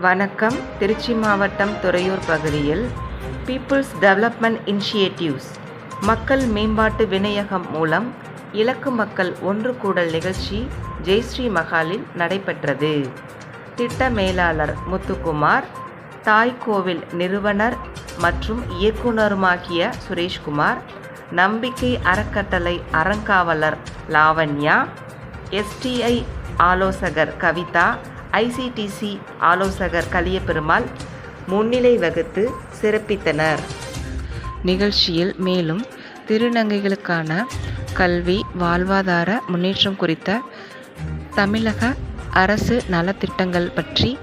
வணக்கம். திருச்சி மாவட்டம் துறையூர் பகுதியில் பீப்புள்ஸ் டெவலப்மெண்ட் இனிஷியேட்டிவ்ஸ் மக்கள் மேம்பாட்டு வினையகம் மூலம் இலக்கு மக்கள் ஒன்று கூடல் நிகழ்ச்சி ஜெய்ஸ்ரீ மகாலில் நடைபெற்றது. திட்ட மேலாளர் முத்துக்குமார் தாய் கோவில் நிறுவனர் மற்றும் இயக்குனருமாகிய சுரேஷ்குமார் நம்பிக்கை அறக்கட்டளை அறங்காவலர் லாவண்யா எஸ்டிஐ ஆலோசகர் கவிதா ஐசிடிசி ஆலோசகர் கலியபெருமாள் முன்னிலை வகுத்து சிறப்பித்தனர். நிகழ்ச்சியில் மேலும் திருநங்கைகளுக்கான கல்வி வாழ்வாதார முன்னேற்றம் குறித்த தமிழக அரசு நலத்திட்டங்கள் பற்றி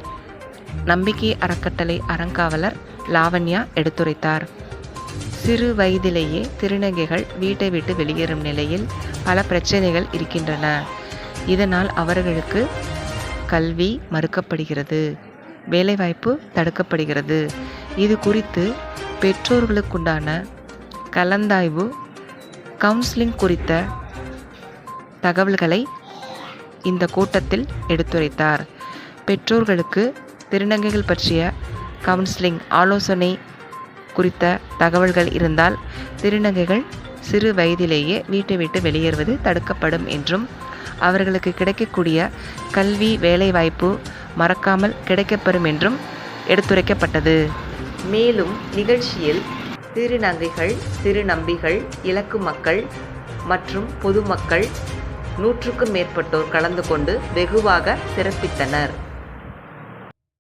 நம்பிக்கை அறக்கட்டளை அறங்காவலர் லாவண்யா எடுத்துரைத்தார். சிறு வயதிலேயே திருநங்கைகள் வீட்டை விட்டு வெளியேறும் நிலையில் பல பிரச்சனைகள் இருக்கின்றன. இதனால் அவர்களுக்கு கல்வி மறுக்கப்படுகிறது. வேலைவாய்ப்பு தடுக்கப்படுகிறது. இது குறித்து பெற்றோர்களுக்குண்டான கலந்தாய்வு கவுன்சிலிங் குறித்த தகவல்களை இந்த கூட்டத்தில் எடுத்துரைத்தார். பெற்றோர்களுக்கு திருநங்கைகள் பற்றிய கவுன்சிலிங் ஆலோசனை குறித்த தகவல்கள் இருந்தால் திருநங்கைகள் சிறு வயதிலேயே வீட்டை விட்டு வெளியேறுவது தடுக்கப்படும் என்றும் அவர்களுக்கு கிடைக்கக்கூடிய கல்வி வேலைவாய்ப்பு மறக்காமல் கிடைக்கப்பெறும் என்றும் எடுத்துரைக்கப்பட்டது. மேலும் நிகழ்ச்சியில் திருநங்கைகள் திருநம்பிகள் இலக்கு மக்கள் மற்றும் பொதுமக்கள் நூற்றுக்கும் மேற்பட்டோர் கலந்து கொண்டு வெகுவாக சிறப்பித்தனர்.